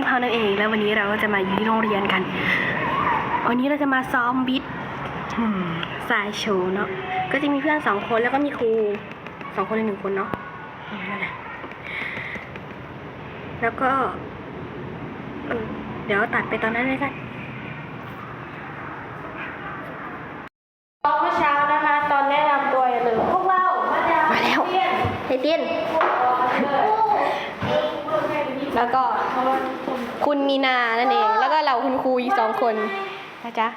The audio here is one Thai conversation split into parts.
นี่พาวนั่นเองแล้ววันนี้เราก็จะมาอยู่ที่โรงเรียนกัน วันนี้เราจะมาซ้อมบิดสายโชว์เนาะ ก็จะมีเพื่อนสองคนแล้วก็มีครูสองคนในหนึ่งคนเนาะนั่นแหละแล้วก็เออเดี๋ยวตัดไปตอนนั้นเลยกัน เมื่อเช้านะคะ ตอนแนะนำตัวอย่าลืมพวกเรามาจาก มาแล้ว เรียน เฮยเตียนแล้วก็ คุณมีนานั่นเอง แล้วก็เราคุณครูอีกสองคนนะจ๊ะ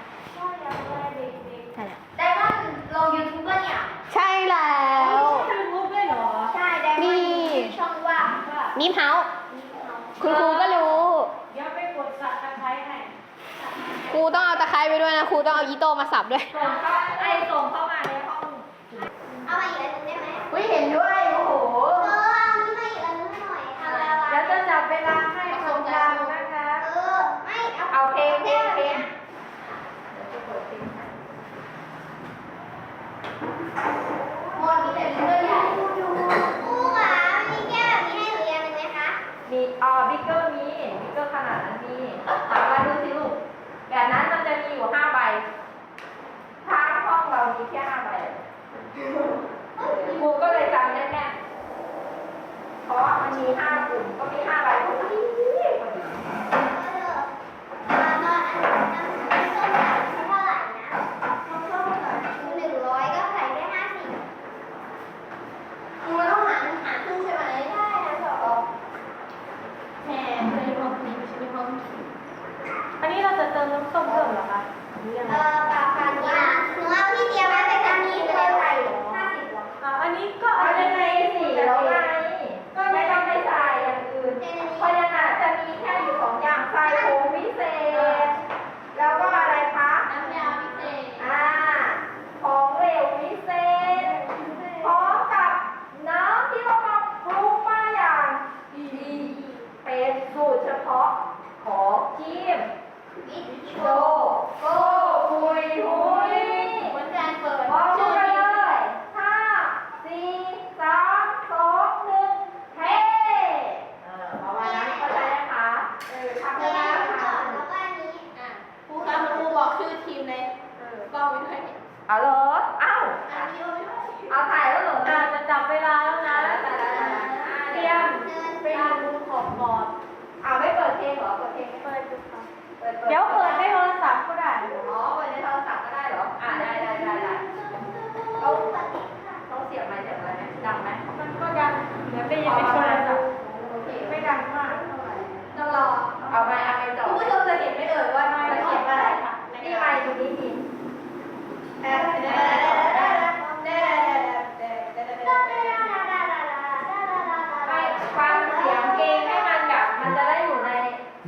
ใช่แล้วไดมอนด์ลงยูทูบป่ะเนี่ย ใช่แล้วยูทูบด้วยเหรอ ใช่ไดมอนด์มีช่องว่างว่านิมเฮาคุณครูก็รู้ เดี๋ยวไปกดสับตะไคร้ให้ครูต้องเอาตะไคร้ไปด้วยนะ ครูต้องเอาอีโต้มาสับด้วย ส่งเข้าไอ้ส่งเข้ามาในห้อง เอามาอีกอันหนึงได้ไหม อุ้ยเห็นด้วย โอ้โห เออเอานี่มาอีกอันหนึงให้หน่อยทำอะไรวะ แล้วจะจับเวลาให้ตรงกลางนะคะ เออไม่เอา เอาเพลงเพลงเพลง หมดมีแต่เรื่องใหญ่ครูคะมีแก้วแบบนี้ให้หนูเรียนหนึ่งไหมคะ มีอ๋อบิ๊กเกอร์มีบิ๊กเกอร์ขนาดนั้นมีถามมาดูสิลูกแบบนั้นมัน จะมีอยู่ห้าใบทางห้องเรามีแค่ห้าใบครูก็เลยจำแน่ๆเพราะมันมีห้ากลุ่มก็มีห้าใบพอดีพอดี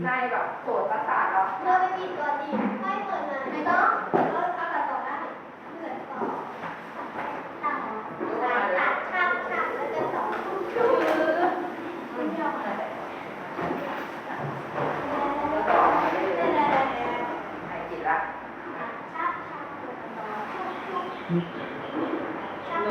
ในแบบโสตประสาทเราเธอไปปิดก่อนดิไม่เปิดนะไม่ต้องเออเอาตัดต่อได้เปิดต่อต่อตัดข้ามข้ามแล้วก็ต่อแล้วต่อไปเรื่อยๆหายจิตละเอ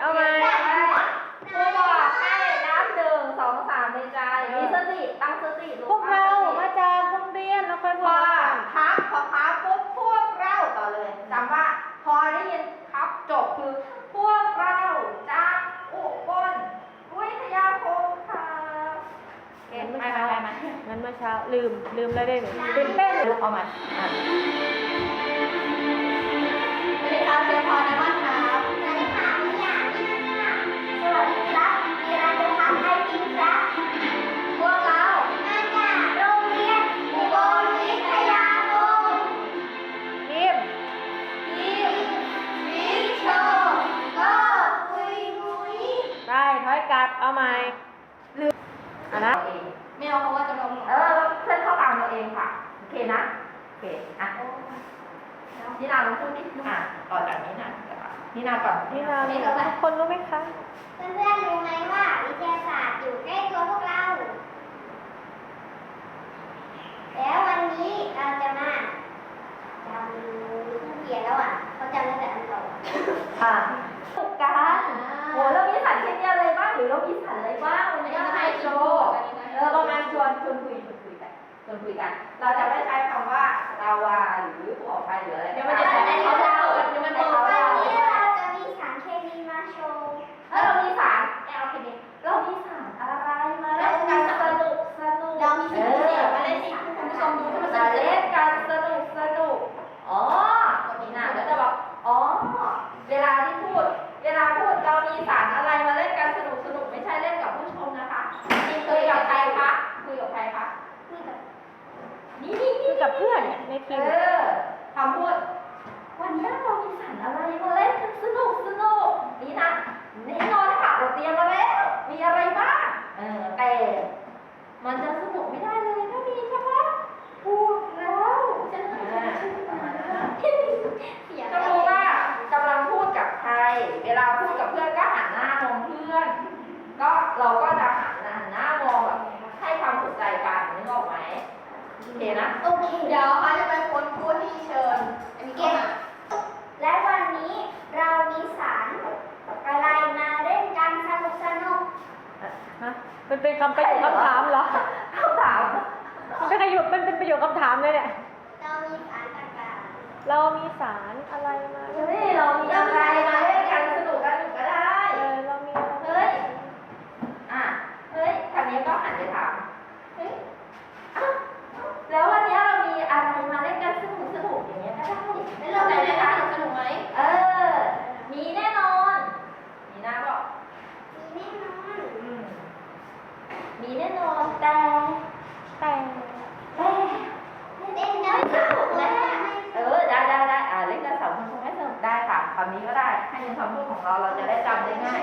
เอาไหมครูบอกให้นับหนึ่งสองสามในใจ มีสติ ตั้งสติลูพวกเรามาจากโรงเรียนแล้วค่อยพพูอดกันครับพอครับปุ๊บพวกเราต่อเลยจำว่าพอได้ยินครับจบคือ พวกเราจากอุบลวิทยาคมค่ะเก่งงั้นไหมเมื่อไหมเช้าไหมงั้นเมื่อเช้าลืมลืมแล้วได้ไหมตื่นเต้นเอามาอะสวัสดีค่ะเจมส์พรไดมอนด์ครับสวัสดีค่ะวันนี้อ่า เราก็จะหันหน้ามองแบบให้ความสนใจกันนึกออกไหมโอเคนะ โอเค เดี๋ยวเขาจะเป็นคนพูดที่เชิญ อันนี้ก็มและวันนี้เรามีสารอะไรมาเล่นกันสนุกสนุกฮะมันเป็นคำประโยคคำถามเหรอคำถามมันเป็นประโยคมันเป็นประโยคคำถามเลยเนี่ย เรามีสารต่างๆ เรามีสารอะไรมาเฮ้ยเรามีอะไรมาเล่น เป็นความรู้ของเราเราจะได้จำได้ง่าย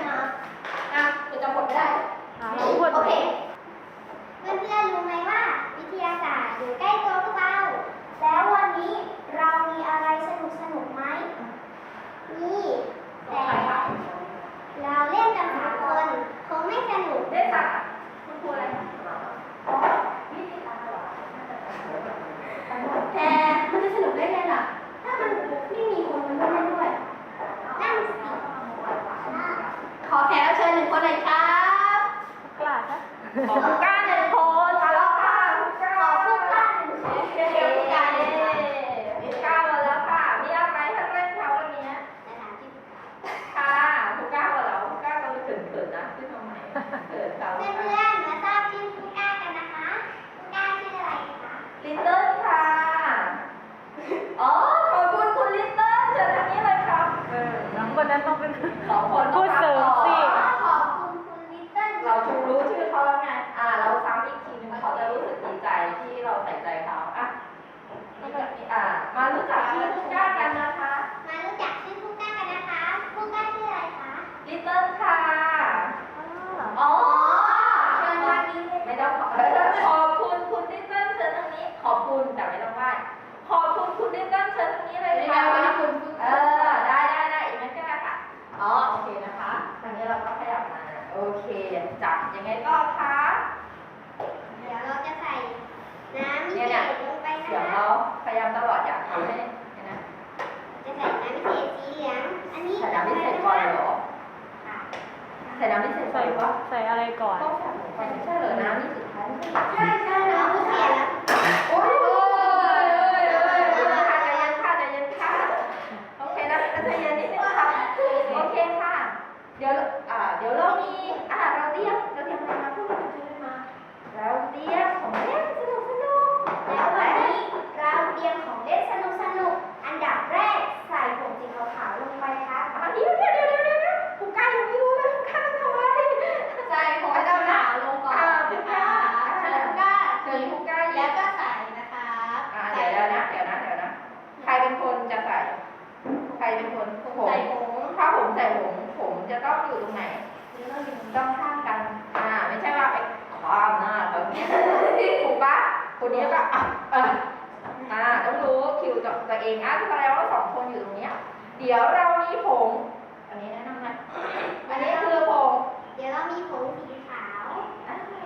ก่อนคะเดี๋ยวเราจะใส่น้ำเกลือลงไปนะเดี๋ยวเราพยายามตลอดอยากทำให้นะจะใส่น้ำพิเศษสีเหลือง อันนี้ใส่น้ำพิเศษก่อนเหรอค่ะใส่น้ำพิเศษใส่นหอว่ใส่อะไรก่อน ต้องใส่ไม่ใช่เหรอน้ำนี่สุดท้ายใช่ใช่ใช่น้ำพิเศษแล้ว ส่ผมผมจะต้องอยู่ตรงไหนต้องข้างกัน อ่า ไม่ใช่ว่าไอ้ความหน้าตรงนี้ถูกปะคนนี้ก็อะอ่าต้องรู้คิวตัวเองอะที่แปลว่าสองคนอยู่ตรงเนี้ย เดี๋ยวเรามีผมอันนี้แนะนำไหมอันนี้คือผมเดี๋ยวเรามีผมสีขาว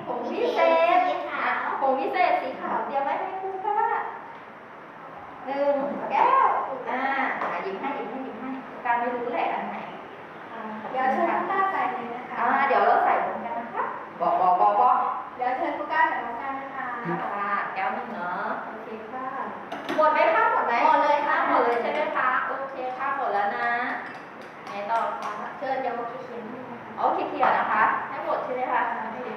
ผมพิเศษสีขาวผมพิเศษสีขาวเดี๋ยวไว้ให้คุณป้าหนึ่งแก้วอ่าหยิบให้หยิบให้หยิบให้การไม่รู้แหละอันไหน เดี๋ยวเชิญผู้กล้าใส่เลยนะคะ อ่าเดี๋ยวเราใส่พร้อมกันนะคะบอกบอกบอกบอกเดี๋ยวเชิญผู้กล้าใส่พร้อมกันนะคะค่ะแก้วหนึ่งเนาะโอเคค่ะหมดไหมคะหมดไหมหมดเลยค่ะหมดเลยใช่ไหมคะโอเคค่ะหมดแล้วนะไหนต่อคะเชิญเดี๋ยวมาเขียนให้นะคะเอาเคลียร์นะคะให้หมดใช่ไหมคะ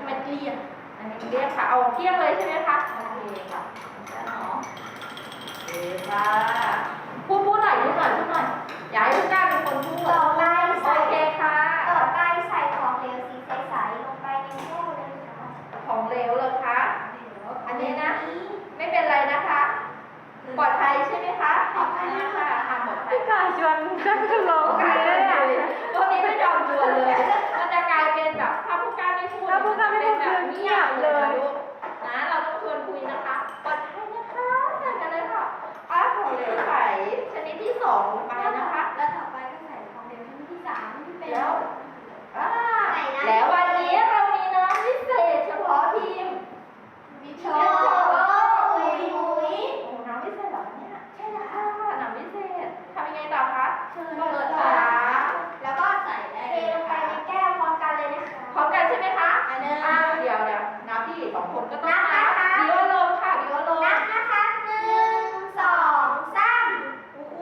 มันเกลี้ยงอันนี้เรียกค่ะเอาเกลี้ยงเลยใช่ไหมคะโอเคค่ะแล้วเนาะโอเคค่ะพูดพูดหน่อยพูดหน่อยพูดหน่อยอย่าให้ทุกกล้าเป็นคนพูด ต่อไป โอ ใส่ เคค่ะ ต่อไปใส่ของเหลวสีใสๆลงไปในแก้วเลยค่ะ ของเหลวเลยคะอันนี้นะ ไม่เป็นไรนะคะ ปลอดภัยใช่ไหมคะปลอดภัยค่ะค่ะปลอดภัยพี่กาชวนก็คือร้องโอเพเคลงเลยอะตัวนี้ไม่ยอมจวนเลย มันจะกลายเป็นแบบถ้าผู้กล้าไม่พูด ถ้าผู้กล้าไม่พูดคือเงียบเลย นะเราต้องชวนคุยนะคะปลอดภัยนะคะใส่กันเลยค่ะอะของเหลวใสชนิดที่สองลงไปนะคะ แล้วต่อไปก็ใส่ของเหลวชนิดที่สามที่เป็น แล้วอ่าแล้ววันนี้เรามีน้ำพิเศษเฉพาะทีม วิโช โอ้โหอุยอุย โอ้น้ำพิเศษเหรอเนี่ยใช่แล้วค่ะน้ำพิเศษทำยังไงต่อคะ เชิญ เปิ เปิ ด ด ฝา ฝาแล้วก็ใส่ได้ เทลงไปในแก้วพร้อมกันเลยนะคะ พร้อมกันใช่ไหมคะ อันหนึง อ่าเดี๋ยวเดี๋ยวนับที่สองคนก็ต้อง นับนะคะ บิวอารมณ์ค่ะบิวอารมณ์ นับนะคะหนึ่งสองสาม โอ้โห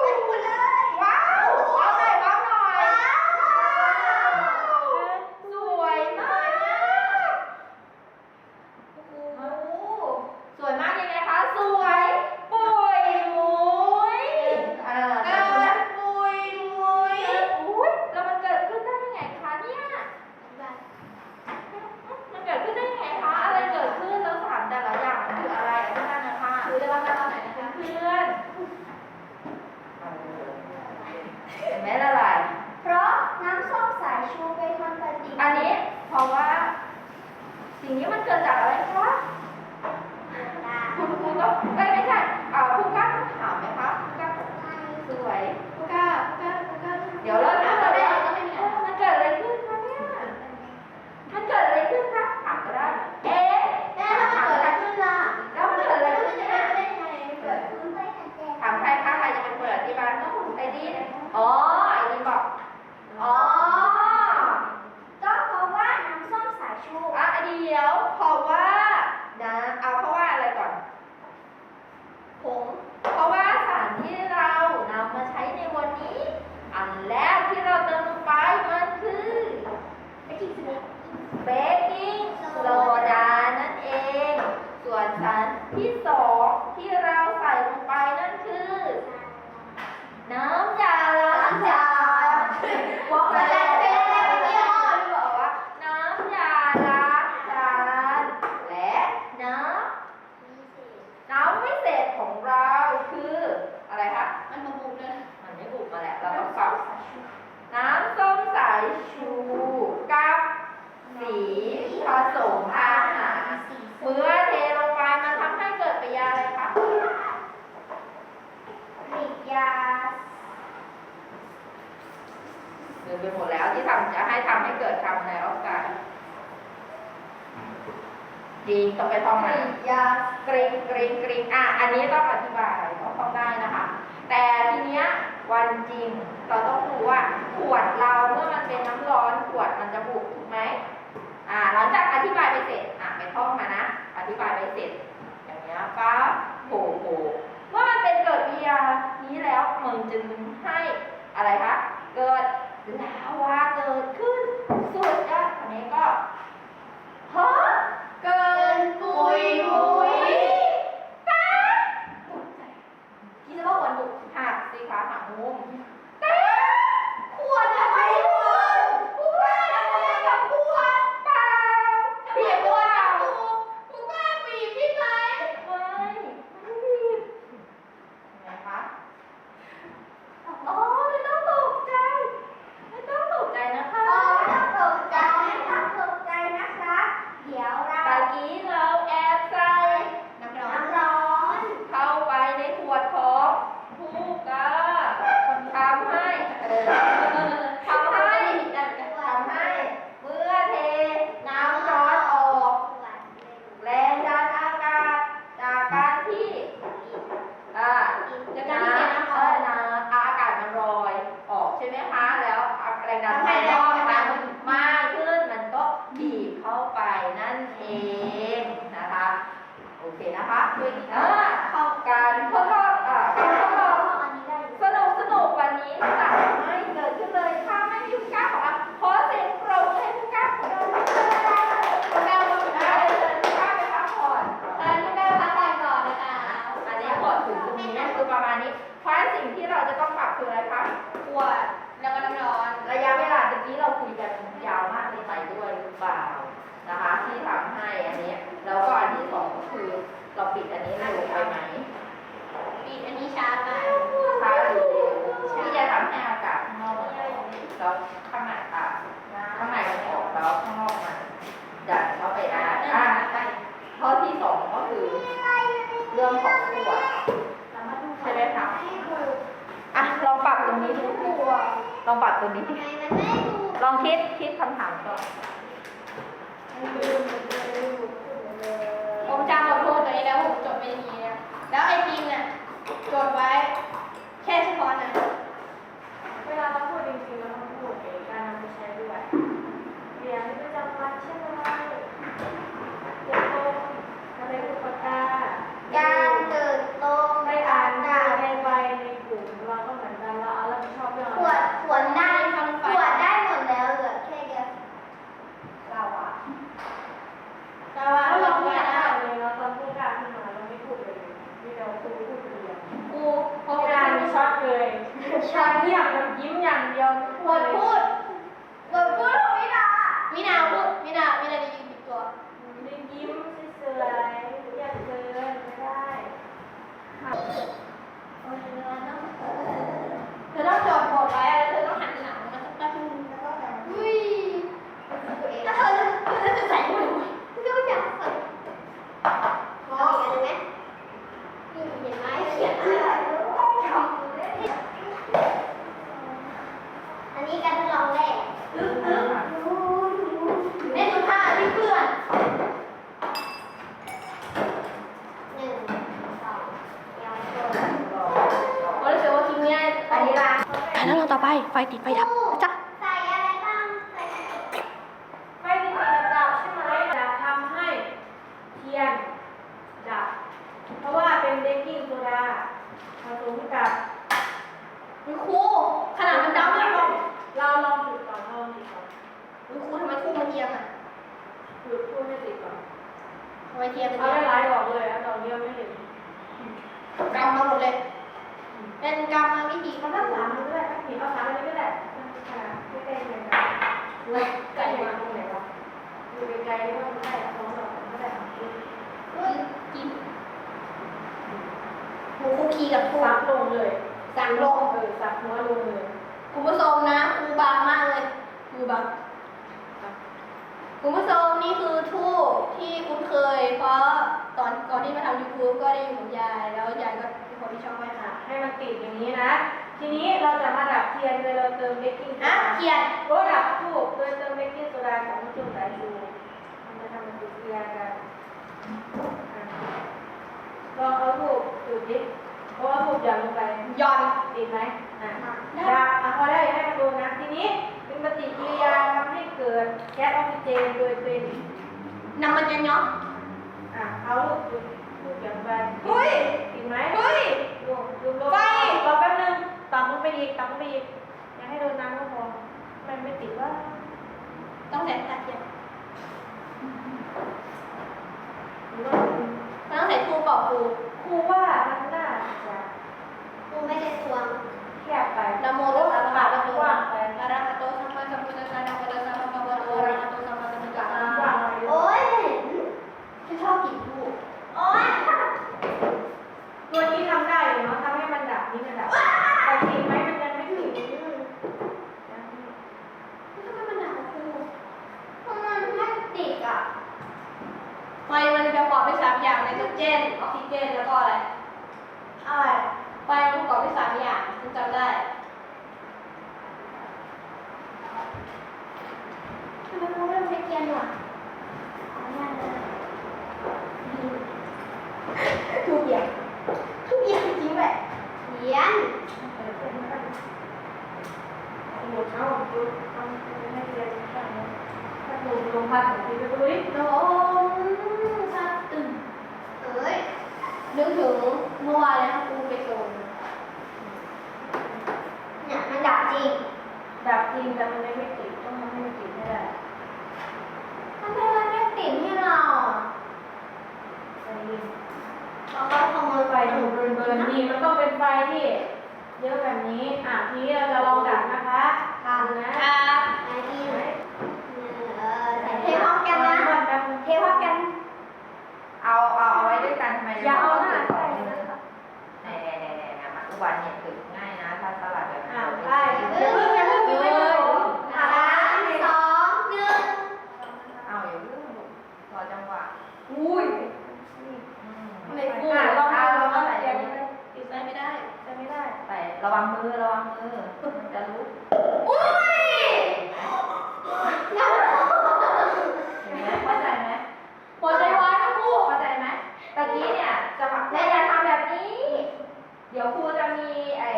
ใส่หมดเลย ว้าวว้าวหน่อยว้าวหน่อยสวยมาก โอ้โห สวยมากยังไงคะ สวยปุยมุ้ยเออ เกิดปุยมุย อุ้ยแล้วมันเกิดขึ้นได้ยังไงคะเนี่ย มันเกิดขึ้นได้ยังไงคะ อะไรเกิดขึ้นแล้วสารแต่ละอย่างมันคืออะไรอธิบายหน่อย ค่ะคือจะรับกันตอนไหนนะคะเพื่อนเห็นไหมละลายเพราะน้ำส้มสายชูไปทำปฏิกิริยาอันนี้เพราะว่า สิ่งนี้มันเกิดจากอะไรคะคุณครูต้องเอ้ยไม่ใช่อ่าครูกล้าต้องถามไหมคะครูกล้าสวย ผู้กล้าผู้กล้าผู้กล้า เดี๋ยวเรา ถา ถาม ม เรา เล ได้ ย เราไม่มี มันเกิดอะไรขึ้นคะเนี่ย มันเกิดอะไรขึ้นคะถามก็ได้ เอ๊ะ แม่ถ้ามันเกิดอะไรขึ้นล่ะ แล้วมันเกิดอะไร แล้ว ขึ้ มัน น จะ เนี่ย ได้ยังไงเกิดขึ้น ถามใครคะใครจะเป็นเปิดที่บ้านไอ้ดีนอ๋อไอ้ดีนบอก อ๋อ ก็เพราะว่าน้ำส้มสายชู อะเดี๋ยวเพราะว่านะเอาเพราะว่าอะไรก่อน ผง เพราะว่าสารที่เรานำมาใช้ในวันนี้ อันแรกที่เราเติมลงไปมันคือ ไปกินสิ เบกกิ้งโซดานั่นเอง ส่วนสารที่สองที่เราใส่ลงไปนั่นคือ น้ำยาล้างจานบอกไปแล้วเป็นอะไรยี่ห้อที่บอกว่า น้ำยาล้างจานและน้ำน้ำพิเศษของเราคืออะไรคะ มันมาบุกเลย มันไม่บุกมาแหละเราต้องปรับน้ำส้มสายชูกับสีผสมอาหารเมื่อเทลงไปมันทำให้เกิดปฏิกิริยาอะไรคะ กริยา ลืมไปหมดแล้วที่ทำจะให้ทำให้เกิดคาร์บอนไดออกไซด์ จริงต้องไปท่องกมายากริงกริงกริงอะอันนี้ต้องอธิบายต้องท่องได้นะคะ แต่ทีเนี้ยวันจริงเราต้องรู้ว่าขวดเราเมื่อมันเป็นน้ำร้อนขวดมันจะบุกถูกไหมอ่าหลังจากอธิบายไปเสร็จอะไปท่องมานะ อธิบายไปเสร็จ อย่างเงี้ยปั๊บโผล่โผล่เมื่อมันเป็นเกิดวิยานี้แล้วมันจึงให้อะไรคะเกิดลาวาเกิดขึ้นสุดยอดอันนี้ก็ฮะ เกินปุยมุยป้าบคิดจะว่าขวัญบุกหักสีขาหักมุม แล้วผมจดไปอย่างนี้นะแล้วไอทีมเนี่ยจดไว้แค่เฉพาะนั้น เวลาเราพูดจริงๆเราต้องพูดเองการนำไปใช้ด้วยเรียนประจำวันใช่ไหมเรียนตรงอะไรอุปการ การเติบโต ไม่อ่านในใบในกลุ่มเราก็เหมือนกันเราเอารับผิดชอบเรื่อง ขวดขวดได้ขวดได้หมดแล้วเหลือแค่เดียว เราอะ แต่ว่า ถ้า เรา เรา ไม่ ไม่ ได้ อ่านเลยเราตอนพูดการขึ้นมาเราไม่พูดเลยมีแต่ครูพูดคนเดียว ครูพ พ อ อ เว เว ลา ลา มี มี ช็ ช็ อ อ ต ตเลยช็อตเงียบแบบยิ้มอย่างเดียว ขวดพูดขวดพูดของมินามินาพูดมินามินาจะยืนปิดตัว ได้ยิ้มสวยๆอยากเจอไม่ได้ เธอต้องจดบทไว้แล้วเธอต้องหันหลังมาสักแป๊บนึงแล้วก็แบบอุ้ยถ้าเธอเธอจะใส่หมวกเธออยากใส่พออีกอันไหมนี่เห็นไหมเขียนอะไรอันนี้การทดลองแรกเล่นดูท่าที่เพื่อนหนึ่งสองยังไม่จบ ผมรู้สึกว่าคลิปเนี้ยอันนี้ละ การทดลอง ต่อไปไฟติดไฟดับนะจ๊ะใส่อะไรบ้างใส่ไม่ได้ติดดับใช่ไหมจะทำให้เทียนดับ เพราะว่าเป็นเบกกิ้งโซดาผสมกับคุณครูขนาดมันดำเลยเหรอเราลองจุดก่อนเราลองจุดก่อนคุณครูทำไมครูมันเทียมอะจุดพูดให้ติดก่อนทำไมเทียมเป็นเอาเทียได้มหลายดอกเลยเอาดอกเดียวไม่เห็นกำมาหมดเลย เป็นกรรมวิธีมันก็ก็สามมก็ได้ถ้าผีเอาสามอันนี้ก็ได้ไม่ใกล้ๆเลยนะเลยใกล้มาตรงไหนวะอยู่ไกลๆนี่ว่ามันได้สองดอกก็ได้กินหมูคุกคีกับครูซักลงเลยสั่งลงเออซักหัวลงเลยคุณผู้ชมนะครูบางมากเลยครูบางคุณผู้ชมนี่คือทูบที่คุ้นเคย เพราะตอนก่อนที่มาทำยูทูบก็ได้อยู่กับยายแล้วยายก็ คนที่ชอบไหว้พระให้มันติดอย่างนี้นะ ทีนี้เราจะมาดับเทียนโดยเราเติมเบกกิ้งโซอะดาเขียนโอ้ดับทูบโดยเติมเบกกิ้งโซดาของจุ่มสายชูมันจะทำเป็นเทียนกันอะลองเอาทูบจุดดิเพราะว่าทูบหย่อนลงไปหย่อนติดไหมอะได้ดับอะพอได้อย่าให้มันโดนนะทีนี้เป็นปฏิกิริยาทำให้เกิดแก๊สออกซิเจนโดยเป็นนำมันจะเนาะอะเอาลูกจุดทูบหย่อนไปเฮ้ยติด ไหมเฮ้ยลงลงลงไฟรอแป๊บนึงต่ำลงไปอีกต่ำลงไปอีกอย่าให้โดนน้ำก็พอมันไม่ติดว่า ต้องใส่ตาเทียมหรือว่ามันต้องใส่ทูบเปล่าครูครูว่ามันน่าจะครูไม่ได้ทวงแคบไปนะโมตัสสะภะคะวะโตกว้างไปอะระหะโตสัมมาสัมพุทธัสสะนะโมตัสสะภะคะวะโตอะระหะโตสัมมาสัมพุทธัสสะกว้างไปโอ้ยฉันชอบกินทูบโอ้ย Ah, mira la. ¡Ah! กกเบิร์นเบิร์นนี่มันต้องเป็นไฟที่เยอะแบบนี้ อะทีนี้เราจะลองดับนะคะค่ะดูนะครับไอ้นี่เออใส่เทพร้อมกันนะมันแบบเทพร้อมกัน เอาเอาเอาไว้ด้วยกันทำไมอย่าเอาหน้า ใส่ ใส่ แน่ นะคะ แน่แน่แน่มาทุกวันเนี่ยถึงง่ายนะ ถ้าสลัดแบบนี้ อะไปอย่าเพิ่งอย่าเพิ่งอยู่ไม่พอ สามสองหนึ่ง เอาอย่าเพิ่งรอจังหวะ อุ้ย อืม ทำไมกูลองดูลองเอาใส่เดี๋ยวนี้เลย ปิดไฟไม่ได้ ใส่ไม่ได้ แต่ ระวังมือระวังมือมันจะลุกอุ้ยน้ำเห็นไหมเข้าใจไหมหัวใจวายทั้งคู่เข้าใจไหมตะกี้เนี่ยจังหวะและอย่าทำแบบนี้ เดี๋ยวครูจะมีไอ้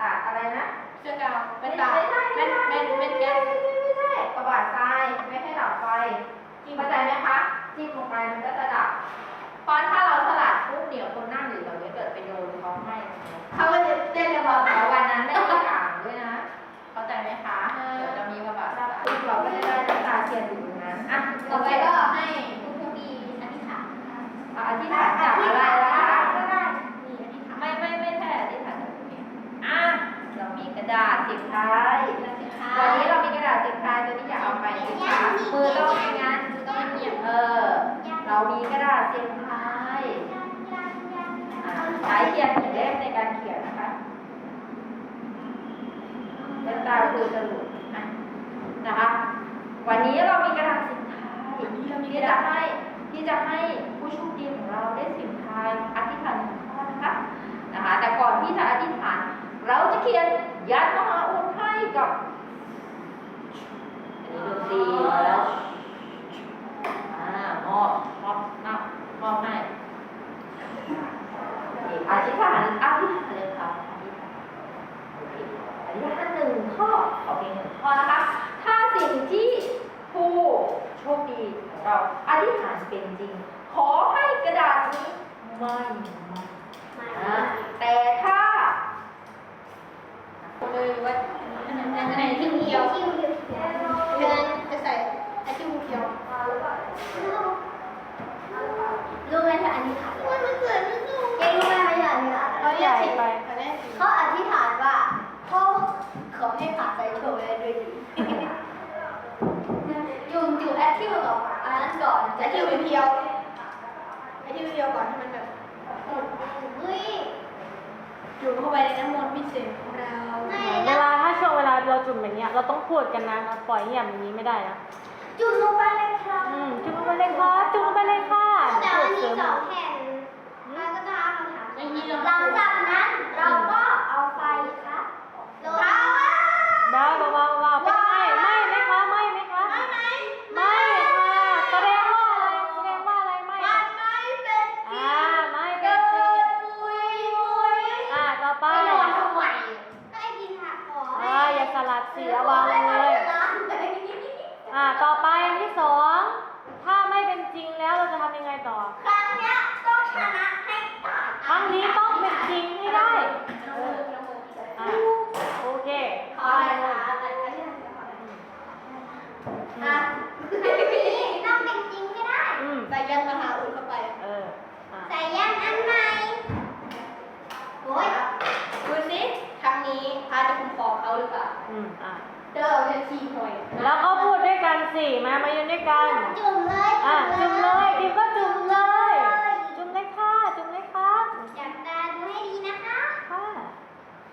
อะอะไรนะเสื้อกาวไม่เป็นใช่ตาไม่ใช่เป็ไม่นใช่เป็นเป็นแก๊สไม่ใช่กระบาดทรายไม่ให้ดับไฟเข้าใจไหมคะจิ้มลงไปมันก็จะดับเพราะถ้าเราสลัดปุ๊บเดี๋ยวคนนั่งอยู่ตรงนี้เกิดไปโดนเขาไหม้เขาก็จะเต้นระบแต่บวันนั้นไม่มีอ่างด้วยนะ เข้าใจไหมคะเดี๋ยวจะมีกระบาดทรายเราก็จะได้น้ำตาเทียนอยู่ตรงนั้นอะต่อไปก็ให้ผู้ผู้ดีอธิษฐานนะคะอะอธิษฐานจากอะไรนะคะก็ได้มีอธิษฐานไม่ไม่ไม่ใช่อธิษฐานจากตรงนี้อะเรามีกระดาษสิบท้ายแล้วสิคะวันนี้เรามีกระดาษสิบท้ายตัวนี้อย่าเอาไปนะคะมือต้องอย่างนั้นต้องเหยียบเออเรามีกระดาษสิบท้ายอะใช้เขียนกี่เล่มในการเขียนนะคะ เป็นตาคือจะหลุดอะนะคะ วันนี้เรามีกระดาษสิบท้ายที่จะให้ที่จะให้ผู้โชคดีของเราได้สิบท้ายอธิษฐานหนึ่งข้อนะคะนะคะ แต่ก่อนที่จะอธิษฐาน เราจะเขียนยันมหาอุดให้กับอันนี้ดนตรีแล้วอ่ามอบมอบมอบมอบให้โอเคอธิษฐานอธิษฐานเลยครับอธิษฐานโอเคอธิษฐานหนึ่งข้อขอเพียงหนึ่งข้อนะคะ ถ้าสิ่งที่ผู้โชคดีของเราอธิษฐานเป็นจริง ขอให้กระดาษนี้ ไม่ไม้อ่แต่ถ้าเลยว่าอันไหนที่เียวที่เขียวเดินจะใส่ไอ้ที่เขียวรู้ไหมคะอธิษฐานว่ามันเกิดไม่รู้เองรู้ไหมคะอย่างนี้เขาอยากไปเขาอธิษฐานว่าเขาขอให้ผ่าใจโชว์ได้ด้วยดีจุ่มจุ่มแอคทิวก่อนอันนั้นก่อนแอคทิวเพียวแอคทิวเพียวก่อนให้มันแบบเฮ้ย จุ่มเข้าไปในน้ำมนต์พิเศษของเราเวลาถ้าช่วงเวลาเราจุ่มอย่างเงี้ยเราต้องพูดกันนะเราปล่อยเงียบอย่างนี้ไม่ได้นะจุ่มลงไปเลยครับอืมจุ่มลงไปเลยค่ะจุ่มลงไปเลยค่ะแต่พูอัดนนี้เสริมสองแผ่นเราก็จะเอาคำถามไม่มีหรหอกลังจากนั้นเราก็เอาไฟครับลง ได้เบาๆเบาๆเป็นไงไม่ไหมคะไม่ไหมคะ ไม่ไหม ไม่ค่ะแสดงว่าอะไรแสดงว่าอะไรไม่ มันไม่เป็นจริ อ่าง ไม่เป็นจริง ปุยปุย อ่าต่อไป ไปนอนทำไมก็ไอ้ดินหักก่อน อ่าอย่าสลัด เสียวางเลย อ่าต่อไปอันที่สองถ้าไม่เป็นจริงแล้วเราจะทำยังไงต่อ ครั้งเนี้ยต้องชนะให้ได้ ครั้งนี้ต้องเป็นจริงให้ได้เอออะโอเค ขออะไรคะอะไรที่ทำจะขออะไรอะ ครั้งนี้ต้องเป็นจริงให้ได้ อืม ใส่ยันมหาอุดเข้าไป เอออะ ใส่ยันอันใหม่โอ้ย ดูสิครั้งนี้พระจะคุ้มครองเขาหรือเปล่า อืมอะ เด้อเราจะชี้หน่อย แล้วก็พูดด้วยกันสิมามายืนด้วยกัน จุ่มเลย อะจุ่มเลยดิมก็จุ่มเลย จุ่มเลยค่ะจุ่มเลยค่ะ จับตาดูให้ดีนะคะ ค่ะ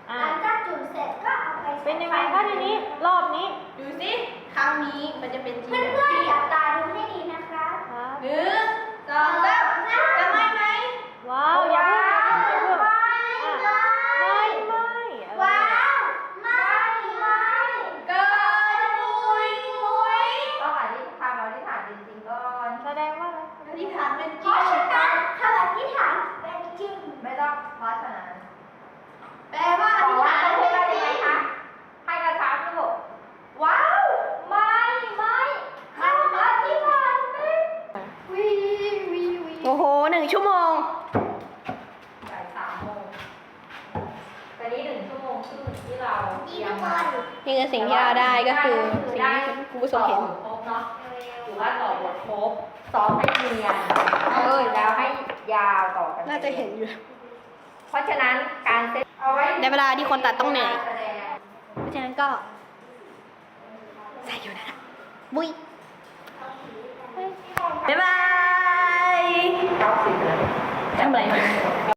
ห อะ ลังจากจุ่มเสร็จก็เอาไป เป็นยังไงคะทีนี้รอบนี้ ดูสิครั้งนี้ มันจะเป็นจริ เพื่ ง อนเพื่อนๆจับตาดูให้ดีนะคะ ครับ หนึ่งสองสามจะไหมไหม ว้าวอย่าเพิ่งอย่าเพิ่งอย่าเพิ่งอะไม่ไม่เออ ว้าวไม่ไม่ เกินมุยมุย ต้องอธิษฐานเราอธิษฐานจริงๆก่อน แสดงว่าอะไร อธิษฐานเป็นจ เพ ริ ราะ ง ฉะนั้นคำอธิษฐานเป็นจริง ไม่ต้องเพราะฉะนั้น แปลว่าอ ขอ ธิษ ว่า ฐาน ต้อง เป็ พูด น ว่า จ ยัง ริ ไง ง คะให้กระชับลูก ว้าว ไม่ไม่ ค สิ่งที่เราได้ก็คือสิ่งที่คุณผู้ชมเห็น ต่อบทครบเนาะหรือว่าต่อบทครบซ้อมให้เนียนเอ้ยแล้วให้ยาวต่อ กันน่าจะเห็นอยู่ เพราะฉะนั้นการเซตเอาไว้ในเวลาที่คนตัดต้องเหนื่อยแสดงเพราะฉะนั้นก็ ใส่อยู่นะบุยบ๊ายบาย ทำอะไร